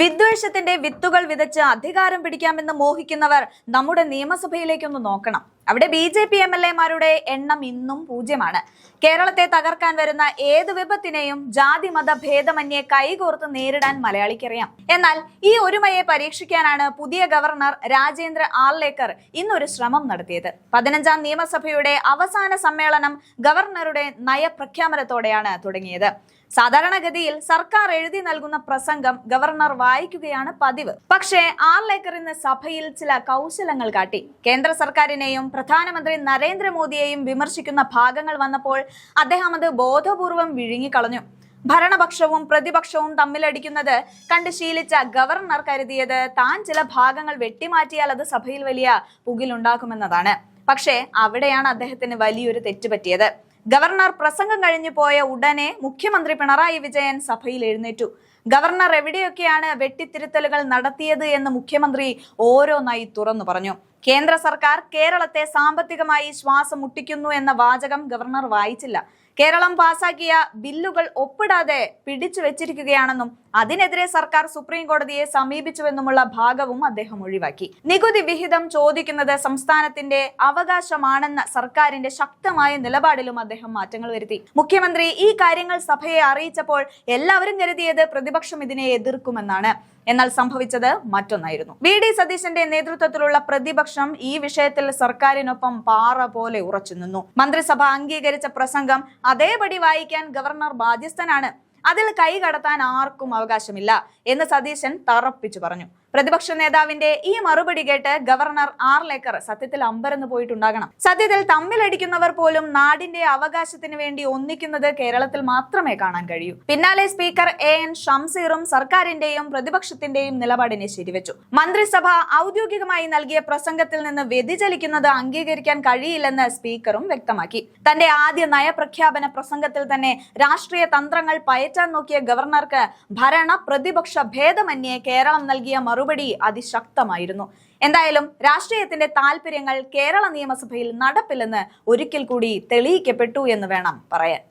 വിദ്വേഷത്തിന്റെ വിത്തുകൾ വിതച്ച് അധികാരം പിടിക്കാമെന്ന് മോഹിക്കുന്നവർ നമ്മുടെ നിയമസഭയിലേക്കൊന്ന് നോക്കണം. അവിടെ B J P M L എമാരുടെ എണ്ണം ഇന്നും പൂജ്യമാണ്. കേരളത്തെ തകർക്കാൻ വരുന്ന ഏത് വിപത്തിനെയും ജാതി മത ഭേദമന്യെ കൈകോർത്ത് നേരിടാൻ മലയാളിക്കറിയാം. എന്നാൽ ഈ ഒരുമയെ പരീക്ഷിക്കാനാണ് പുതിയ ഗവർണർ രാജേന്ദ്ര ആർലേക്കർ ഇന്നൊരു ശ്രമം നടത്തിയത്. പതിനഞ്ചാം നിയമസഭയുടെ അവസാന സമ്മേളനം ഗവർണറുടെ നയപ്രഖ്യാപനത്തോടെയാണ് തുടങ്ങിയത്. സാധാരണഗതിയിൽ സർക്കാർ എഴുതി നൽകുന്ന പ്രസംഗം ഗവർണർ വായിക്കുകയാണ് പതിവ്. പക്ഷേ ആർലേക്കർ ഇന്ന് സഭയിൽ ചില കൗശലങ്ങൾ കാട്ടി. കേന്ദ്ര സർക്കാരിനെയും പ്രധാനമന്ത്രി നരേന്ദ്രമോദിയെയും വിമർശിക്കുന്ന ഭാഗങ്ങൾ വന്നപ്പോൾ അദ്ദേഹം അത് ബോധപൂർവം വിഴുങ്ങിക്കളഞ്ഞു. ഭരണപക്ഷവും പ്രതിപക്ഷവും തമ്മിലടിക്കുന്നത് കണ്ട് ശീലിച്ച ഗവർണർ കരുതിയത് താൻ ചില ഭാഗങ്ങൾ വെട്ടിമാറ്റിയാൽ അത് സഭയിൽ വലിയ പുകിലുണ്ടാക്കുമെന്നതാണ് പക്ഷേ അവിടെയാണ് അദ്ദേഹത്തിന് വലിയൊരു തെറ്റ് പറ്റിയത് ഗവർണർ പ്രസംഗം കഴിഞ്ഞു പോയ ഉടനെ മുഖ്യമന്ത്രി പിണറായി വിജയൻ സഭയിൽ എഴുന്നേറ്റു. ഗവർണർ എവിടെയൊക്കെയാണ് വെട്ടിത്തിരുത്തലുകൾ നടത്തിയത് എന്ന് മുഖ്യമന്ത്രി ഓരോന്നായി തുറന്നു പറഞ്ഞു. കേന്ദ്ര സർക്കാർ കേരളത്തെ സാമ്പത്തികമായി ശ്വാസം മുട്ടിക്കുന്നു എന്ന വാചകം ഗവർണർ വായിച്ചില്ല. കേരളം പാസാക്കിയ ബില്ലുകൾ ഒപ്പിടാതെ പിടിച്ചു വെച്ചിരിക്കുകയാണെന്നും അതിനെതിരെ സർക്കാർ സുപ്രീം കോടതിയെ സമീപിച്ചുവെന്നുമുള്ള ഭാഗവും അദ്ദേഹം ഒഴിവാക്കി. നികുതി വിഹിതം ചോദിക്കുന്നത് സംസ്ഥാനത്തിന്റെ അവകാശമാണെന്ന സർക്കാരിന്റെ ശക്തമായ നിലപാടിലും അദ്ദേഹം മാറ്റങ്ങൾ വരുത്തി. മുഖ്യമന്ത്രി ഈ കാര്യങ്ങൾ സഭയെ അറിയിച്ചപ്പോൾ എല്ലാവരും കരുതിയത് പ്രതിപക്ഷം ഇതിനെ എതിർക്കുമെന്നാണ്. എന്നാൽ സംഭവിച്ചത് മറ്റൊന്നായിരുന്നു. വി. ഡി. സതീശന്റെ നേതൃത്വത്തിലുള്ള പ്രതിപക്ഷം ഈ വിഷയത്തിൽ സർക്കാരിനൊപ്പം പാറ പോലെ ഉറച്ചു നിന്നു. മന്ത്രിസഭ അംഗീകരിച്ച പ്രസംഗം അതേപടി വായിക്കാൻ ഗവർണർ ബാധ്യസ്ഥനാണ്. അതിൽ കൈ കടത്താൻ ആർക്കും അവകാശമില്ല എന്ന് സതീശൻ തറപ്പിച്ചു പറഞ്ഞു. പ്രതിപക്ഷ നേതാവിന്റെ ഈ മറുപടി കേട്ട് ഗവർണർ ആർ ലേക്കർ സത്യത്തിൽ അമ്പരന്ന് പോയിട്ടുണ്ടാകണം. സത്യത്തിൽ തമ്മിലടിക്കുന്നവർ പോലും നാടിന്റെ അവകാശത്തിന് വേണ്ടി ഒന്നിക്കുന്നത് കേരളത്തിൽ മാത്രമേ കാണാൻ കഴിയൂ. പിന്നാലെ സ്പീക്കർ എ എൻ ഷംസീറും സർക്കാരിന്റെയും പ്രതിപക്ഷത്തിന്റെയും നിലപാടിനെ ശരിവെച്ചു. മന്ത്രിസഭ ഔദ്യോഗികമായി നൽകിയ പ്രസംഗത്തിൽ നിന്ന് വ്യതിചലിക്കുന്നത് അംഗീകരിക്കാൻ കഴിയില്ലെന്ന് സ്പീക്കറും വ്യക്തമാക്കി. തന്റെ ആദ്യ നയപ്രഖ്യാപന പ്രസംഗത്തിൽ തന്നെ രാഷ്ട്രീയ തന്ത്രങ്ങൾ പയറ്റാൻ നോക്കിയ ഗവർണർക്ക് ഭരണ പ്രതിപക്ഷ ഭേദമന്യേ കേരളം നൽകിയ മറുപടി അതിശക്തമായിരുന്നു. എന്തായാലും രാഷ്ട്രീയത്തിന്റെ താല്പര്യങ്ങൾ കേരള നിയമസഭയിൽ നടപ്പില്ലെന്ന് ഒരിക്കൽ കൂടി തെളിയിക്കപ്പെട്ടു എന്ന് വേണം പറയാൻ.